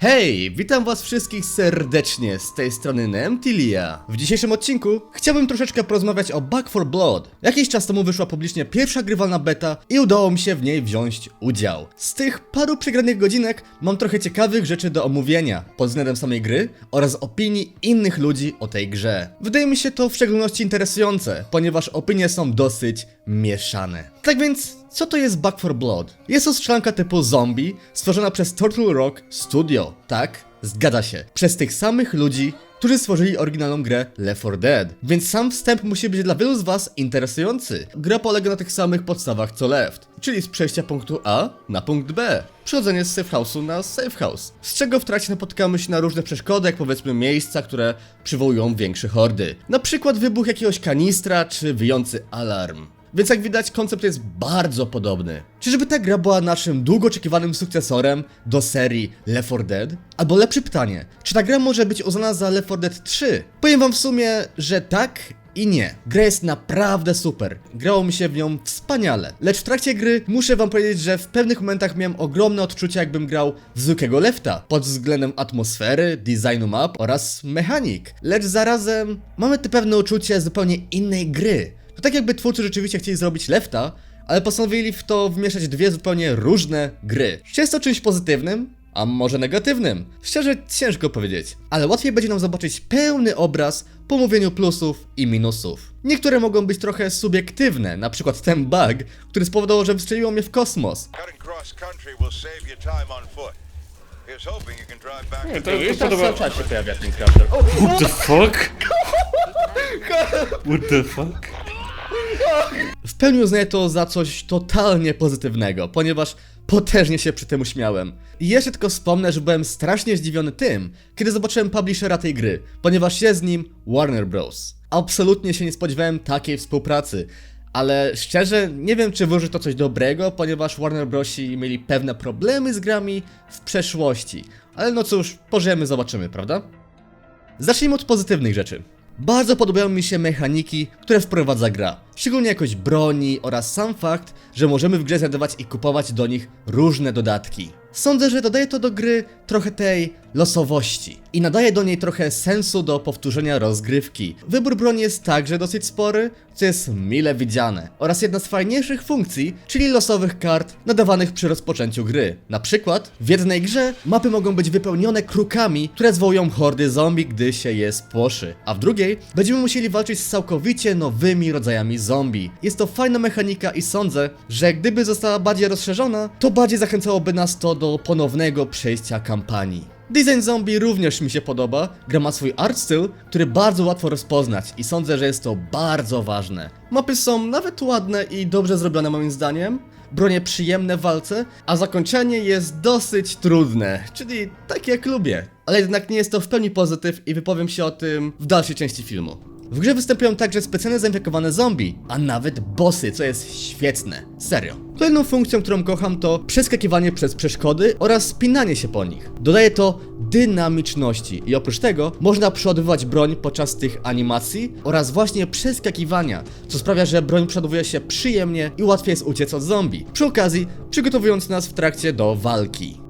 Hej, witam was wszystkich serdecznie, z tej strony Nemtilia. W dzisiejszym odcinku chciałbym troszeczkę porozmawiać o Back 4 Blood. Jakiś czas temu wyszła publicznie pierwsza grywalna beta i udało mi się w niej wziąć udział. Z tych paru przegranych godzinek mam trochę ciekawych rzeczy do omówienia pod względem samej gry oraz opinii innych ludzi o tej grze. Wydaje mi się to w szczególności interesujące, ponieważ opinie są dosyć mieszane. Tak więc co to jest Back 4 Blood? Jest to strzelanka typu zombie, stworzona przez Turtle Rock Studio. Tak, zgadza się. Przez tych samych ludzi, którzy stworzyli oryginalną grę Left 4 Dead. Więc sam wstęp musi być dla wielu z was interesujący. Gra polega na tych samych podstawach co Left, czyli z przejścia punktu A na punkt B. Przechodzenie z safe house'u na safe house, z czego w trakcie napotykamy się na różne przeszkody, jak powiedzmy miejsca, które przywołują większe hordy. Na przykład wybuch jakiegoś kanistra, czy wyjący alarm. Więc jak widać, koncept jest bardzo podobny. Czyżby ta gra była naszym długo oczekiwanym sukcesorem do serii Left 4 Dead? Albo lepsze pytanie, czy ta gra może być uznana za Left 4 Dead 3? Powiem wam w sumie, że tak i nie. Gra jest naprawdę super. Grało mi się w nią wspaniale. Lecz w trakcie gry muszę wam powiedzieć, że w pewnych momentach miałem ogromne odczucie, jakbym grał w zwykłego lefta. Pod względem atmosfery, designu map oraz mechanik. Lecz zarazem mamy te pewne uczucie zupełnie innej gry. To tak jakby twórcy rzeczywiście chcieli zrobić lefta, ale postanowili w to wmieszać dwie zupełnie różne gry. Czy jest to czymś pozytywnym? A może negatywnym? Szczerze ciężko powiedzieć, ale łatwiej będzie nam zobaczyć pełny obraz po mówieniu plusów i minusów. Niektóre mogą być trochę subiektywne, na przykład ten bug, który spowodował, że wystrzeliło mnie w kosmos. Nie, to Już to cały czas się pojawia ten crafter. What the fuck? What the fuck? W pełni uznaję to za coś totalnie pozytywnego, ponieważ potężnie się przy tym uśmiałem. I jeszcze tylko wspomnę, że byłem strasznie zdziwiony tym, kiedy zobaczyłem publishera tej gry, ponieważ jest z nim Warner Bros. Absolutnie się nie spodziewałem takiej współpracy. Ale szczerze, nie wiem czy wyłoży to coś dobrego, ponieważ Warner Brosi mieli pewne problemy z grami w przeszłości. Ale no cóż, pożyjemy, zobaczymy, prawda? Zacznijmy od pozytywnych rzeczy. Bardzo podobają mi się mechaniki, które wprowadza gra. Szczególnie jakość broni oraz sam fakt, że możemy w grze znajdować i kupować do nich różne dodatki. Sądzę, że dodaje to do gry trochę tej losowości i nadaje do niej trochę sensu do powtórzenia rozgrywki. Wybór broni jest także dosyć spory, co jest mile widziane. Oraz jedna z fajniejszych funkcji, czyli losowych kart nadawanych przy rozpoczęciu gry. Na przykład w jednej grze mapy mogą być wypełnione krukami, które zwołują hordy zombie, gdy się je spłoszy, a w drugiej będziemy musieli walczyć z całkowicie nowymi rodzajami. Jest to fajna mechanika i sądzę, że gdyby została bardziej rozszerzona, to bardziej zachęcałoby nas to do ponownego przejścia kampanii. Design zombie również mi się podoba. Gra ma swój art styl, który bardzo łatwo rozpoznać i sądzę, że jest to bardzo ważne. Mapy są nawet ładne i dobrze zrobione moim zdaniem. Bronie przyjemne w walce, a zakończenie jest dosyć trudne, czyli tak jak lubię. Ale jednak nie jest to w pełni pozytyw i wypowiem się o tym w dalszej części filmu. W grze występują także specjalnie zainfekowane zombie, a nawet bossy, co jest świetne. Serio. Kolejną funkcją, którą kocham to przeskakiwanie przez przeszkody oraz spinanie się po nich. Dodaje to dynamiczności i oprócz tego można przeładowywać broń podczas tych animacji oraz właśnie przeskakiwania, co sprawia, że broń przeładowuje się przyjemnie i łatwiej jest uciec od zombie. Przy okazji przygotowując nas w trakcie do walki.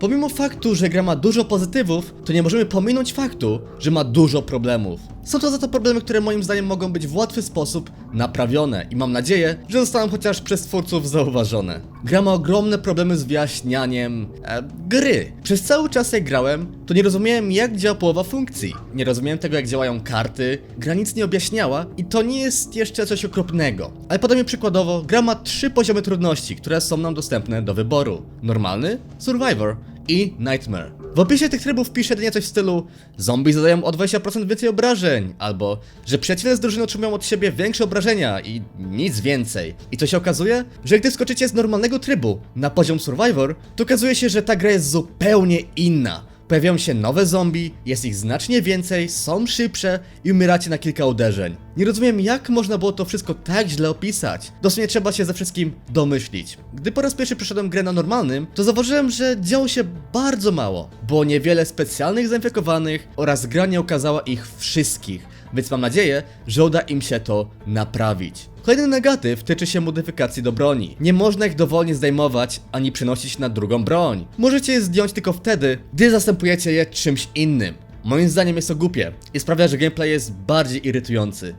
Pomimo faktu, że gra ma dużo pozytywów, to nie możemy pominąć faktu, że ma dużo problemów. Są to za to problemy, które moim zdaniem mogą być w łatwy sposób naprawione i mam nadzieję, że zostaną chociaż przez twórców zauważone. Gra ma ogromne problemy z wyjaśnianiem e, gry. Przez cały czas jak grałem, to nie rozumiałem jak działa połowa funkcji. Nie rozumiałem tego jak działają karty, gra nic nie objaśniała i to nie jest jeszcze coś okropnego. Ale podam przykładowo, gra ma trzy poziomy trudności, które są nam dostępne do wyboru. Normalny, Survivor i Nightmare. W opisie tych trybów piszę jedynie coś w stylu Zombie zadają o 20% więcej obrażeń, albo że przyjaciele z drużyny otrzymują od siebie większe obrażenia i nic więcej. I co się okazuje? Że gdy skoczycie z normalnego trybu na poziom Survivor, to okazuje się, że ta gra jest zupełnie inna. Pojawiają się nowe zombie, jest ich znacznie więcej, są szybsze i umieracie na kilka uderzeń. Nie rozumiem jak można było to wszystko tak źle opisać. Dosłownie trzeba się ze wszystkim domyślić. Gdy po raz pierwszy przeszedłem grę na normalnym, to zauważyłem, że działo się bardzo mało. Było niewiele specjalnych zainfekowanych oraz gra nie okazała ich wszystkich. Więc mam nadzieję, że uda im się to naprawić. Kolejny negatyw tyczy się modyfikacji do broni. Nie można ich dowolnie zdejmować, ani przenosić na drugą broń. Możecie je zdjąć tylko wtedy, gdy zastępujecie je czymś innym. Moim zdaniem jest to głupie i sprawia, że gameplay jest bardziej irytujący.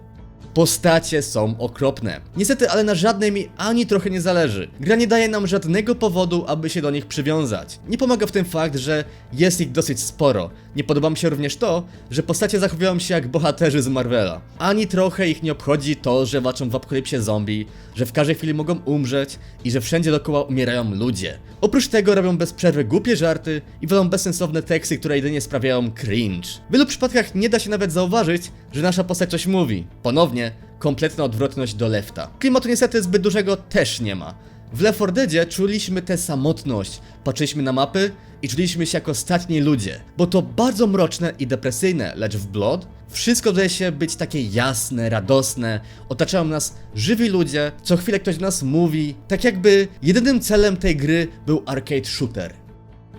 Postacie są okropne. Niestety, ale na żadnej mi ani trochę nie zależy. Gra nie daje nam żadnego powodu, aby się do nich przywiązać. Nie pomaga w tym fakt, że jest ich dosyć sporo. Nie podoba mi się również to, że postacie zachowują się jak bohaterzy z Marvela. Ani trochę ich nie obchodzi to, że walczą w apokalipsie zombie, że w każdej chwili mogą umrzeć i że wszędzie dookoła umierają ludzie. Oprócz tego robią bez przerwy głupie żarty i wolą bezsensowne teksty, które jedynie sprawiają cringe. W wielu przypadkach nie da się nawet zauważyć, że nasza postać coś mówi. Ponownie, kompletna odwrotność do Lefta. Klimatu niestety zbyt dużego też nie ma. W Left 4 Deadzie czuliśmy tę samotność, patrzyliśmy na mapy i czuliśmy się jako ostatni ludzie. Było to bardzo mroczne i depresyjne, lecz w Blood wszystko wydaje się być takie jasne, radosne, otaczają nas żywi ludzie, co chwilę ktoś do nas mówi, tak jakby jedynym celem tej gry był arcade shooter.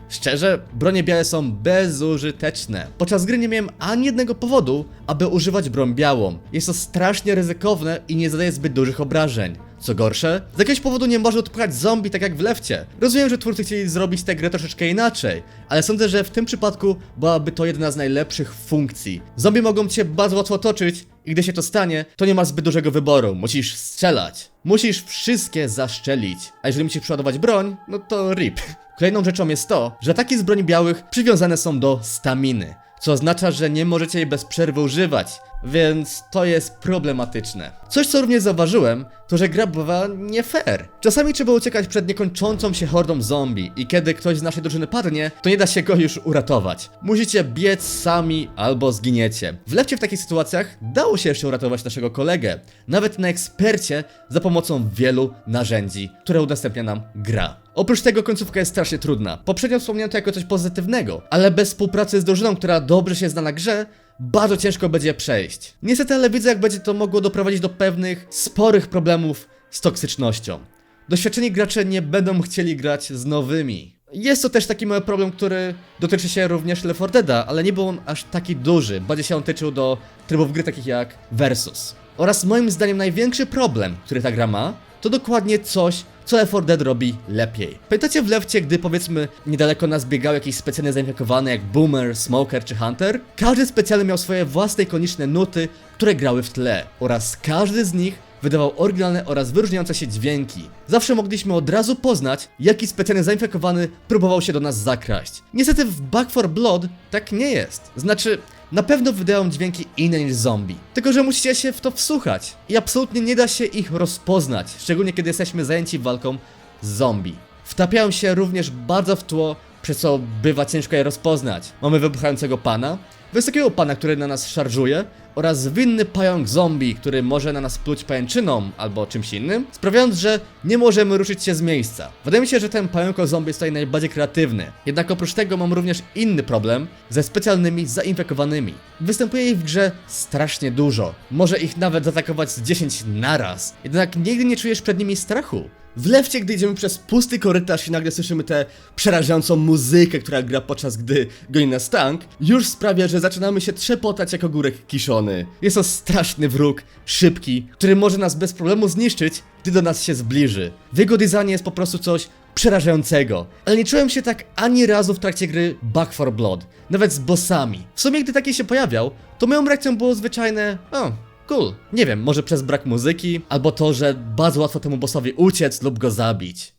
Szczerze, bronie białe są bezużyteczne. Podczas gry nie miałem ani jednego powodu, aby używać broń białą. Jest to strasznie ryzykowne i nie zadaje zbyt dużych obrażeń. Co gorsze, z jakiegoś powodu nie może odpychać zombie tak jak w lewcie. Rozumiem, że twórcy chcieli zrobić tę grę troszeczkę inaczej, ale sądzę, że w tym przypadku byłaby to jedna z najlepszych funkcji. Zombie mogą cię bardzo łatwo otoczyć i gdy się to stanie, to nie masz zbyt dużego wyboru. Musisz strzelać. Musisz wszystkie zaszczelić. A jeżeli musisz przeładować broń, no to rip. Kolejną rzeczą jest to, że ataki z broni białych przywiązane są do staminy, co oznacza, że nie możecie jej bez przerwy używać, więc to jest problematyczne. Coś co również zauważyłem, to że gra bywa nie fair. Czasami trzeba uciekać przed niekończącą się hordą zombie i kiedy ktoś z naszej drużyny padnie, to nie da się go już uratować. Musicie biec sami albo zginiecie. W lewcie w takich sytuacjach dało się jeszcze uratować naszego kolegę, nawet na ekspercie za pomocą wielu narzędzi, które udostępnia nam gra. Oprócz tego końcówka jest strasznie trudna. Poprzednio wspomniałem to jako coś pozytywnego, ale bez współpracy z drużyną, która dobrze się zna na grze, bardzo ciężko będzie przejść. Niestety, ale widzę, jak będzie to mogło doprowadzić do pewnych sporych problemów z toksycznością. Doświadczeni gracze nie będą chcieli grać z nowymi. Jest to też taki mały problem, który dotyczy się również Left 4 Dead'a, ale nie był on aż taki duży. Bardziej się on tyczył do trybów gry takich jak Versus. Oraz moim zdaniem największy problem, który ta gra ma, to dokładnie coś, co Left 4 Dead robi lepiej. Pamiętacie w lewcie, gdy powiedzmy niedaleko nas biegał jakiś specjalnie zainfekowany jak Boomer, Smoker czy Hunter? Każdy specjalny miał swoje własne ikoniczne nuty, które grały w tle oraz każdy z nich wydawał oryginalne oraz wyróżniające się dźwięki. Zawsze mogliśmy od razu poznać, jaki specjalnie zainfekowany próbował się do nas zakraść. Niestety w Back 4 Blood tak nie jest. Znaczy, na pewno wydają dźwięki inne niż zombie. Tylko, że musicie się w to wsłuchać. I absolutnie nie da się ich rozpoznać, szczególnie kiedy jesteśmy zajęci walką z zombie. Wtapiają się również bardzo w tło, przez co bywa ciężko je rozpoznać. Mamy wybuchającego pana, wysokiego pana, który na nas szarżuje, oraz winny pająk zombie, który może na nas pluć pajęczyną albo czymś innym, sprawiając, że nie możemy ruszyć się z miejsca. Wydaje mi się, że ten pająko zombie jest tutaj najbardziej kreatywny. Jednak oprócz tego mam również inny problem ze specjalnymi zainfekowanymi. Występuje ich w grze strasznie dużo. Może ich nawet zaatakować z 10 naraz. Jednak nigdy nie czujesz przed nimi strachu. W lewcie, gdy idziemy przez pusty korytarz i nagle słyszymy tę przerażającą muzykę, która gra podczas gdy goni nas tank, już sprawia, że zaczynamy się trzepotać jak ogórek kiszony. Jest to straszny wróg, szybki, który może nas bez problemu zniszczyć, gdy do nas się zbliży. W jego designie jest po prostu coś przerażającego. Ale nie czułem się tak ani razu w trakcie gry Back 4 Blood, nawet z bossami. W sumie, gdy taki się pojawiał, to moją reakcją było zwyczajne, o, Cool. Nie wiem, może przez brak muzyki, albo to, że bardzo łatwo temu bossowi uciec lub go zabić.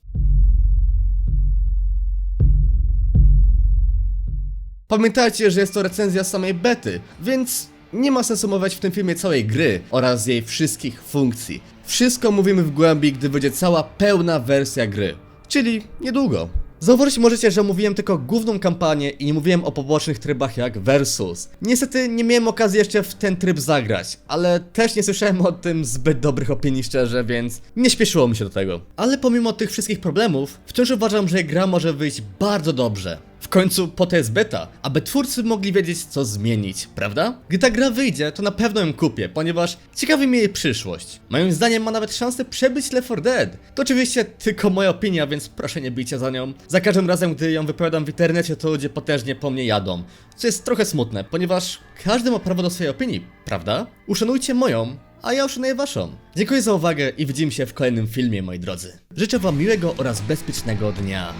Pamiętajcie, że jest to recenzja samej bety, więc nie ma sensu omawiać w tym filmie całej gry oraz jej wszystkich funkcji. Wszystko mówimy w głębi, gdy wyjdzie cała pełna wersja gry, czyli niedługo. Zauważyć możecie, że mówiłem tylko główną kampanię i nie mówiłem o pobocznych trybach jak Versus. Niestety nie miałem okazji jeszcze w ten tryb zagrać, ale też nie słyszałem o tym zbyt dobrych opinii szczerze, więc nie śpieszyło mi się do tego. Ale pomimo tych wszystkich problemów, wciąż uważam, że gra może wyjść bardzo dobrze. W końcu po to jest beta, aby twórcy mogli wiedzieć co zmienić, prawda? Gdy ta gra wyjdzie, to na pewno ją kupię, ponieważ ciekawi mnie jej przyszłość. Moim zdaniem ma nawet szansę przebyć Left 4 Dead. To oczywiście tylko moja opinia, więc proszę nie bijcie za nią. Za każdym razem, gdy ją wypowiadam w internecie, to ludzie potężnie po mnie jadą. Co jest trochę smutne, ponieważ każdy ma prawo do swojej opinii, prawda? Uszanujcie moją, a ja uszanuję waszą. Dziękuję za uwagę i widzimy się w kolejnym filmie, moi drodzy. Życzę wam miłego oraz bezpiecznego dnia.